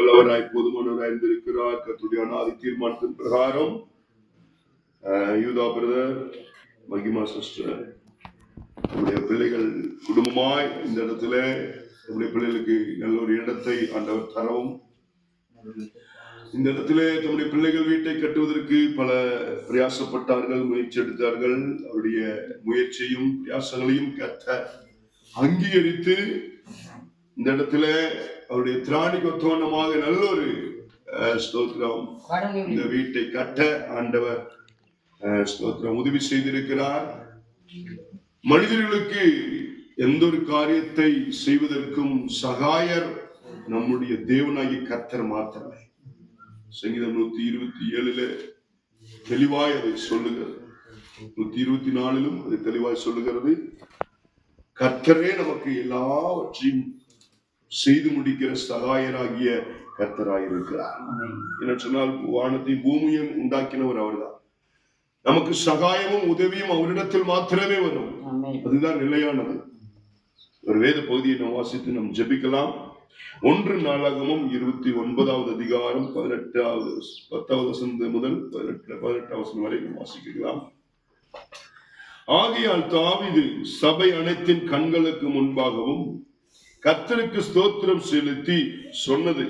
வல்லவராய் போதுமானவராய் இருந்திருக்கிறார். கத்துடைய அனாதி தீர்மானத்தின் பிரகாரம். யூதா பிரதர் மகிமா சிஸ்டர் நம்முடைய பிள்ளைகள் குடும்பமாய் இந்த இடத்துல நம்முடைய பிள்ளைகளுக்கு நல்ல ஒரு இடத்தை ஆண்டவர் தரவும். இந்த இடத்துல தம்முடைய பிள்ளைகள் வீட்டை கட்டுவதற்கு பல பிரயாசப்பட்டார்கள் முயற்சி எடுத்தார்கள். அவருடைய முயற்சியும் பிரயாசங்களையும் கத்த அங்கீகரித்து இந்த இடத்துல அவருடைய திராணி கொத்தோனமாக நல்ல ஒரு ஸ்தோத்திரம் இந்த வீட்டை கட்ட ஆண்டவர் ஸ்தோத்திரம். உதவி செய்திருக்கிறார். மனிதர்களுக்கு எந்த ஒரு காரியத்தை செய்வதற்கும் சகாயர் நம்முடைய தேவனாகி கர்த்தர் மாத்திரமே. சங்கீதம் நூத்தி இருபத்தி ஏழுல தெளிவாய் அதை சொல்லுகிறது. நூத்தி இருபத்தி நாலிலும் அது தெளிவாய் சொல்லுகிறது. கர்த்தரே நமக்கு எல்லாவற்றையும் செய்து முடிக்கிற சகாயராகிய கர்த்தராயிருக்கிறார். என்ன சொன்னால் வானத்தையும் பூமியும் உண்டாக்கினவர் அவர்தான். நமக்கு சகாயமும் உதவியும் அவரிடத்தில் மாத்திரமே வரும். அதுதான் நிலையானது. ஒரு வேத பகுதியை நாம் வாசித்து நாம் ஜெபிக்கலாம். ஒன்று நாளாகமும் இருபத்தி ஒன்பதாவது அதிகாரம் பதினெட்டாவது பத்தாவது வசனம் முதல் பதினெட்டு பதினெட்டாவது வசனம் வரை நாம் வாசிக்கலாம். ஆகையால் தாவீது சபை அனைத்தின் கண்களுக்கு முன்பாகவும் கத்தருக்கு ஸ்தோத்திரம் செலுத்தி சொன்னது.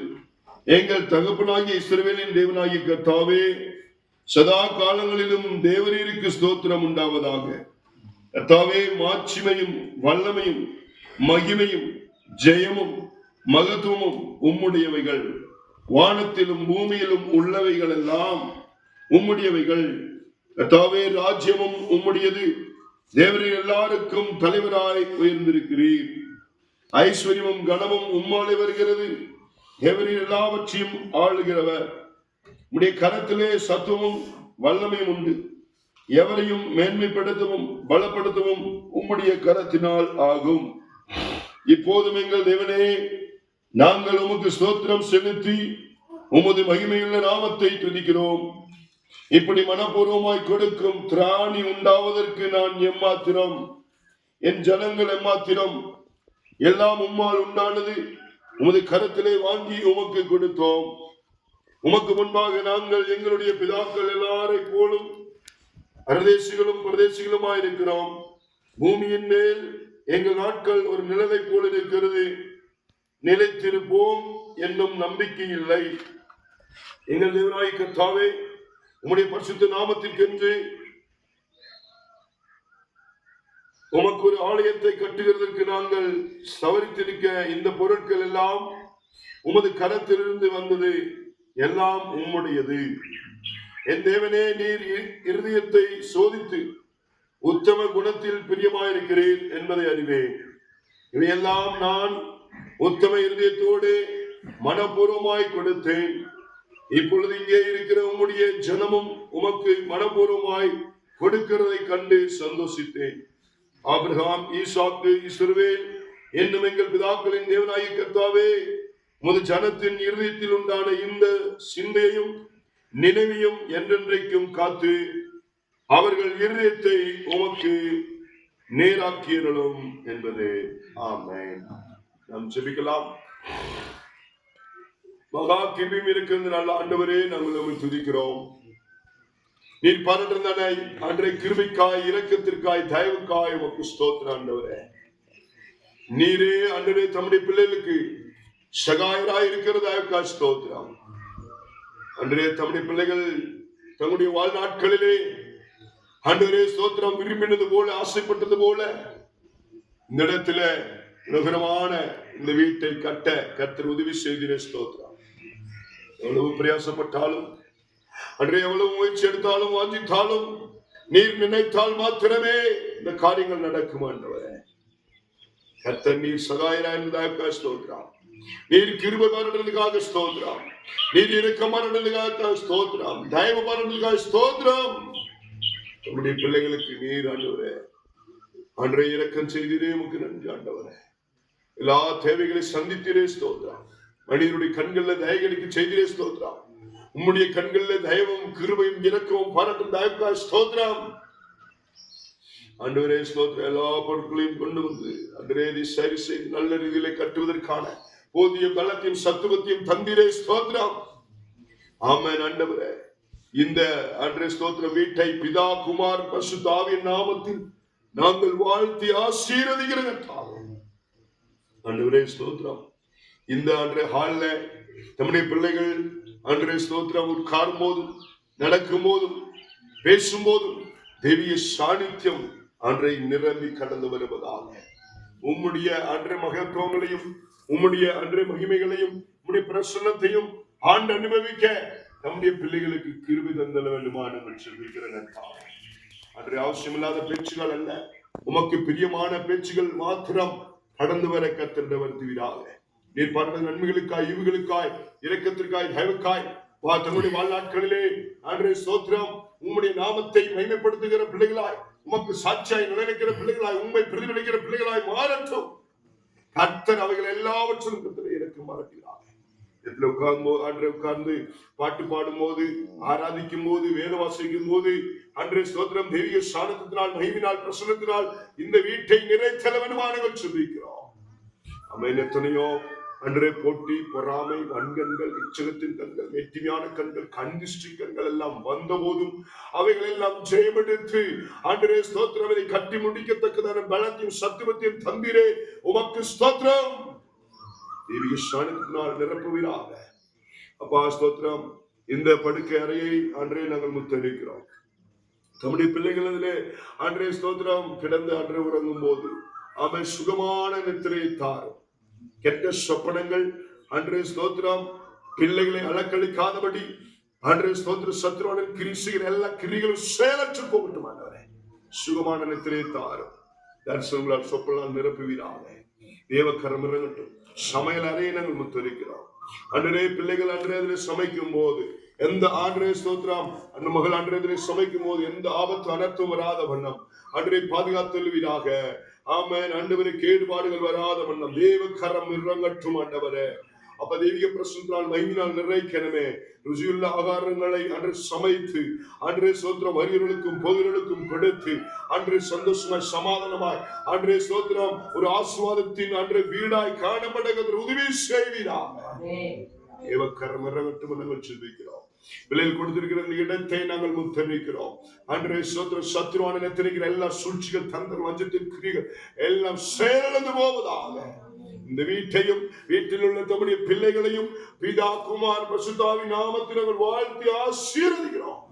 எங்கள் தகப்பனாகிய இஸ்ரவேலின் தேவனாகிய கத்தாவே சதா காலங்களிலும் தேவரீருக்கு ஸ்தோத்திரம் உண்டாவதாக. கத்தாவே மாட்சிமையும் வல்லமையும் மகிமையும் ஜெயமும் மகத்துவமும் உம்முடையவைகள். வானத்திலும் பூமியிலும் உள்ளவைகள் எல்லாம் உம்முடையவைகள். கத்தாவே ராஜ்யமும் உம்முடையது. தேவரீர் எல்லாருக்கும் தலைவராய் உயர்ந்திருக்கிறீர். ஐஸ்வர்யமும் கனமும் உம்மாலே வருகிறது. தேவரீர் எல்லாவற்றையும் ஆளுகிறவர். உடைய கரத்திலே சத்துவமும் வல்லமையும் உண்டு. எவரையும் மேன்மைப்படுத்தவும் பலப்படுத்தவும் உம்முடைய கரத்தினால் ஆகும். இப்போதும் எங்கள் தேவனே நாங்கள் உமக்கு ஸ்தோத்திரம் செலுத்தி உமது மகிமையுள்ள நாமத்தை துதிக்கிறோம். இப்படி மனப்பூர்வமாய் கொடுக்கும் திராணி உண்டாவதற்கு நான் எம்மாத்திரம்? என் ஜனங்கள் எம்மாத்திரம்? எல்லாம் உம்மால் உண்டானது. உமது கருத்திலே வாங்கி உமக்கு கொடுத்தோம். உமக்கு முன்பாக நாங்கள் எங்களுடைய பிதாக்கள் எல்லாரை போலும் பிரதேசிகளும் பிரதேசிகளுமாயிருக்கிறோம் பூமியின் மேல் எங்கள் நாட்கள் ஒரு நிலவை போல இருக்கிறது. நிலைத்திருப்போம் என்னும் நம்பிக்கை இல்லை. எங்கள் தேவனாய் உம்முடைய பரிசுத்த நாமத்திற்கென்று உமக்கு ஒரு ஆலயத்தை கட்டுகிறதற்கு நாங்கள் சவரித்திருக்க இந்த பொருட்கள் எல்லாம் உமது கரத்திலிருந்து வந்தது எல்லாம் உம்முடையது. என் தேவனே நீர் இருதயத்தை சோதித்து உத்தம குணத்தில் பிரியமாயிருக்கிறீர் என்பதை அறிவேன். இவையெல்லாம் நான் உத்தம இருதயத்தோடு மனப்பூர்வமாய் கொடுத்தேன். இப்பொழுது இங்கே இருக்கிற உம்முடைய ஜனமும் உமக்கு மனப்பூர்வமாய் கொடுக்கிறதை கண்டு சந்தோஷித்தேன். ஆபிரகாம் ஈசாக்கு இஸ்ரவேல் என்னும் எங்கள் பிதாக்களின் தேவனாகிய கர்த்தாவே உமது ஜனத்தின் இருதயத்தில் உண்டான இந்த சிந்தையும் நினைவையும் என்றென்றைக்கும் காத்து அவர்கள் இருதயத்தை உமக்கு நேராக்கியர்களும் என்பது. ஆமென். நாம் செபிக்கலாம். மகா கிருபியும் இருக்கிறது நல்ல ஆண்டவரே நாங்கள் துதிக்கிறோம். நீர் பரண்டனை அன்றை கிருபிக்காய் இலக்கத்திற்காய் தயவுக்காய் உமக்கு ஸ்தோத்திரம் ஆண்டவரே. நீரே அன்றே தம்முடைய பிள்ளைகளுக்கு சகாயராய் இருக்கிற தயவுக்காய் ஸ்தோத்திரம். அன்றே தம்முடைய பிள்ளைகள் தங்களுடைய வாழ்நாட்களிலே அன்றே ஸ்தோத்திரம் விரும்பினது போல ஆசைப்பட்டது போல இந்த இடத்துல நகரமான இந்த வீட்டை கட்ட கத்தர் உதவி செய்கிறேன் ஸ்தோத்திரம். எவ்வளவு பிரயாசப்பட்டாலும் அன்றே எவ்வளவு முயற்சி எடுத்தாலும் வாஞ்சித்தாலும் நீர் நினைத்தால் மாத்திரமே இந்த காரியங்கள் நடக்கும் ஆண்டவரே. கர்த்தர் நீர் சகாயராக ஸ்தோத்ரா நீர் கிருப மரணத்துக்காக ஸ்தோத்ரம் நீர் இருக்க மரணத்துக்காக ஸ்தோத்ரம் தயவு மரணத்துக்காக ஸ்தோத்ரம் நம்முடைய பிள்ளைகளுக்கு நீர் ஆண்டவரே. அன்றை இறக்கம் செய்திரே உமக்கு நன்றி ஆண்டவரே. எல்லா தேவைகளை சந்தித்திரே ஸ்தோத்ரா மனிதனுடைய கண்களில் தயகளுக்கு செய்திரே ஸ்தோத்ரா உம்முடைய கண்களில் தயவும் கிருபையும் இறக்கவும் பாராட்டும் தயவுக்கா ஸ்தோத்ரம் ஆண்டவரே ஸ்தோத்திரம். எல்லா பொருட்களையும் கொண்டு வந்து அன்றே சரி செய்து நல்ல ரீதியில கட்டுவதற்கான போதிய பலத்தையும் சத்துவத்தையும் தந்திரே ஸ்தோத்ரம் ஆமன் ஆண்டவரே. இந்த அன்றைய ஸ்தோத்திர வீட்டை பிதா குமார் பசுதாவின் நாமத்தில் நாங்கள் வாழ்த்தி ஆசீர்வதிக்கிற கர்த்தாவே. ஆண்டவரே இந்த அன்றைய ஹால்ல நம்முடைய பிள்ளைகள் அன்றைய ஸ்தோத்திரம். உட்காரும் போதும் நடக்கும் போதும் பேசும் போதும் தெய்வீக சாநித்தியம் அன்றை நிரம்பி கடந்து வருவதாக. உம்முடைய அன்றைய மகத்துவங்களையும் உம்முடைய அன்றைய மகிமைகளையும் உம்முடைய பிரசன்னத்தையும் ஆண்டு அனுபவிக்க நம்முடைய பிள்ளைகளுக்கு கிருபி தந்தல வேண்டுமானங்கள் சொல்லிக்கிறேன் அன்றைய அவசியமில்லாத பேச்சுகள் அல்ல. உமக்கு பிரியமான பேச்சுகள் மாத்திரம் கடந்து வர கத்திரவர் தீவிராக நீர் பாடுற நன்மைகளுக்காய் ஈவுகளுக்காய் இரக்கத்திற்காய் தயவுக்காய். வா தங்களுடைய வாழ்நாட்களிலே அன்றைய சோத்திரம் உம்முடைய நாமத்தை மைமைப்படுத்துகிற பிள்ளைகளாய் உமக்கு சாட்சியாய் நிலைநிற்கிற பிள்ளைகளாய் உண்மை பிரதிபலிக்கிற பிள்ளைகளாய் மாறட்டும். கர்த்தர் அவைகள் எல்லாவற்றிலும் கர்த்தரை இறக்க மாறுகிறார் இடத்துல உட்கார்ந்து அன்றை உட்கார்ந்து பாட்டு பாடும் போது ஆராதிக்கும் போது வேத வாசிக்கும் போது அன்றைய ஸ்தோத்திரம் தெய்வீக சாணத்தினால் மகிமினால் பிரசனத்தினால் இந்த வீட்டை நிறைத்தலவனுமானங்கள் சொல்லிக்கிறோம் அமேன். எத்தனையோ அன்றே போட்டி பொறாமை வன்கண்கள் இச்சகத்தின் கண்கள் வெற்றியான கண்கள் கண்டிஷ்டி கண்கள் எல்லாம் வந்த போதும் அவைகள் எல்லாம் ஜெயமெடுத்து அன்றே ஸ்தோத்திரம் இதை கட்டி முடிக்கத்தக்கதான பலத்தையும் சத்துவத்தையும் தந்திரே. உமக்கு ஸ்தோத்திரம். தேவிய சாணத்தினால் நிரப்புவீராக. அப்பா ஸ்தோத்திரம். இந்த படுக்கை அறையை அன்றே நாங்கள் முத்தரிக்கிறோம் தம்முடைய பிள்ளைகளிலே அன்றே ஸ்தோத்திரம். கிடந்து அன்றே உறங்கும் போது அவன் சுகமான நித்திரையை தாரும். கெட்ட சொப்பனங்கள். அன்று ஸ்தோத்திரம். பிள்ளைகளை அளக்களிக்காதபடி அன்று ஸ்தோத்திர சத்ருவனின் கிரி செய்கிற எல்லா கிரிகளும் செயலற்று போகட்டும் சுகமான நிலத்திலே தாரும். தரிசனங்களால் சொப்பனால் நிரப்புவீராக. தேவக்கரம் இறங்கட்டும். சமையல் அறையை நாங்கள் முத்தரிக்கிறோம். அன்றே பிள்ளைகள் அன்றே அதில் சமைக்கும் போது எந்த ஆண்டரே ஸ்தோத்திரம்? அந்த மகள் அன்றே சமைக்கும் போது எந்த ஆபத்து அனர்த்தம் வராத வண்ணம். அன்றே பாதுகாத்தல்வீராக ஆமென். ஆண்டவரே கேடுபாடுகள் வராத வண்ணம். தேவ கரம் இறங்கட்டும் ஆண்டவரே. அப்ப தெய்வீக பிரசனால் மகிமினால் நிறைக்கணுமே. ருசியுள்ள ஆகாரங்களை அன்று சமைத்து அன்றே சோத்திரம் வரியர்களுக்கும் பொதுகளுக்கும் கொடுத்து அன்றே சந்தோஷமாய் சமாதானமாய் அன்றே சோத்திரம் ஒரு ஆசுவாதத்தின் அன்றே வீடாய் காணப்படுகிற உதவி செய்வீராக. தேவக்கரம் இறங்கட்டும் என்று நாங்கள் செல்விக்கிறோம் விலையில் கொடுத்திருக்கிற இந்த இடத்தை நாங்கள் முத்தரிக்கிறோம் அன்றைய சோத்திர சத்ருவான எத்தனைக்கிற எல்லா சூழ்ச்சிகள் தந்தர் வஞ்சத்தின் கிரிகள் எல்லாம் செயலிழந்து போவதாக. இந்த வீட்டையும் வீட்டில் உள்ள தம்முடைய பிள்ளைகளையும் பிதா குமார் பசுதாவி நாமத்தில் நாங்கள் வாழ்த்தி ஆசீர்வதிக்கிறோம்.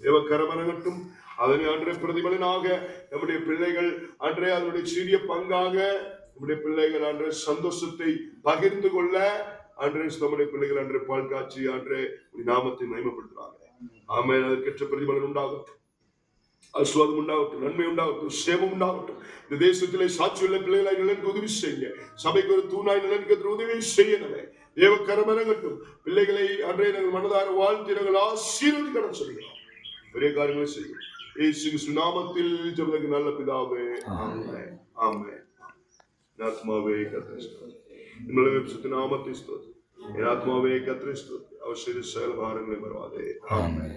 தேவக்கரம் இறங்கட்டும் அதனை அன்றைய பிரதிபலனாக நம்முடைய பிள்ளைகள் அன்றைய அதனுடைய சிறிய பங்காக நம்முடைய பிள்ளைகள் அன்றைய சந்தோஷத்தை பகிர்ந்து கொள்ள அன்றே நம்முடைய பிள்ளைகள் அன்றே பால் காட்சி அன்றே நாமத்தை மகிமைப்படுத்துறாங்க ஆமே அதற்கேற்ற பிரதிபலன் உண்டாகட்டும். ஆசுவாதம் உண்டாகட்டும். நன்மை உண்டாகட்டும். சேமம் உண்டாகட்டும். இந்த தேசத்திலே சாட்சியுள்ள பிள்ளைகளாய் நிலனுக்கு உதவி செய்ய சபைக்கு ஒரு தூணாய் நிலனுக்கு உதவி செய்யணுமே. தேவ கரமரங்கட்டும் பிள்ளைகளை அன்றைய நாங்கள் மனதார வாழ்த்தி நாங்கள் ஆசீர்வதிக்கிற சொல்கிறோம் பெரிய காரியங்களை செய்யும் நாமத்தில் ஜெபத்துக்கு நல்ல பிதாவே. ஆமென். என் ஆத்மாவே கத்திரிஸ்தோம் നിങ്ങളെ നാമത്തെ സ്തോത്രം എൻ ആത്മാവേ കത്രി സ്തോത്രം അവശേഷ സകല ഭാരങ്ങളെ മറവാതെ Amen.